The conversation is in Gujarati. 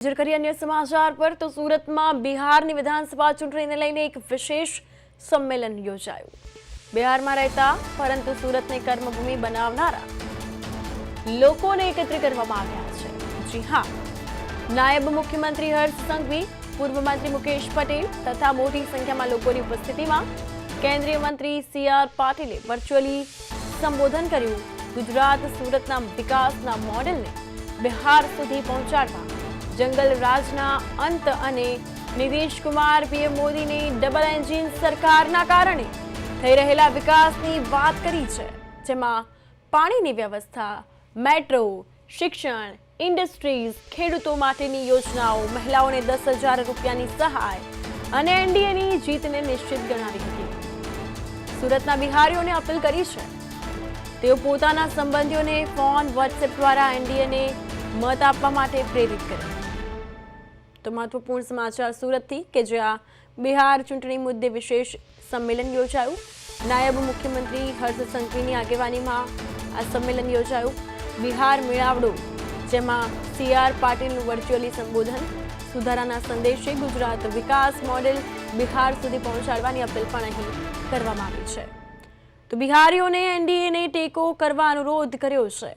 નજર કરી અન્ય સમાચાર પર તો સુરતમાં બિહારની વિધાનસભા ચૂંટણીને લઈને એક વિશેષ સંમેલન યોજાયું. બિહારમાં રહેતા, પરંતુ સુરતને કર્મભૂમિ બનાવનારા લોકોને એકત્ર કરવામાં આવ્યા છે. જી હા, નાયબ મુખ્યમંત્રી હર્ષ સંઘવી, પૂર્વ મંત્રી મુકેશ પટેલ તથા મોટી સંખ્યામાં લોકોની ઉપસ્થિતિમાં કેન્દ્રીય મંત્રી સી આર પાટીલે વર્ચ્યુઅલી સંબોધન કર્યું. ગુજરાત સુરતના વિકાસના મોડેલને બિહાર સુધી પહોંચાડવા જંગલ રાજના અંત અને નીતિશ કુમાર, પીએમ મોદીની ડબલ એન્જિન સરકારના કારણે થઈ રહેલા વિકાસની વાત કરી છે, જેમાં પાણીની વ્યવસ્થા, મેટ્રો, શિક્ષણ, ઇન્ડસ્ટ્રીઝ, ખેડૂતો માટેની યોજનાઓ, મહિલાઓને દસ હજાર રૂપિયાની સહાય અને એનડીએની જીતને નિશ્ચિત ગણાવી હતી. સુરતના બિહારીઓને અપીલ કરી છે. તેઓ પોતાના સંબંધીઓને ફોન, વોટ્સએપ દ્વારા એનડીએને મત આપવા માટે પ્રેરિત કરે. તો મહત્વપૂર્ણ સમાચાર સુરતથી કે જ્યાં બિહાર ચૂંટણી મુદ્દે વિશેષ સંમેલન યોજાયું. નાયબ મુખ્યમંત્રી હર્ષ સંઘવીની આગેવાનીમાં આ સંમેલન યોજાયું. બિહાર મેળાવડો, જેમાં સી આર પાટીલનું વર્ચ્યુઅલી સંબોધન, સુધારાના સંદેશે ગુજરાત વિકાસ મોડેલ બિહાર સુધી પહોંચાડવાની અપીલ પણ અહીં કરવામાં આવી છે. તો બિહારીઓને એનડીએને ટેકો કરવા અનુરોધ કર્યો છે.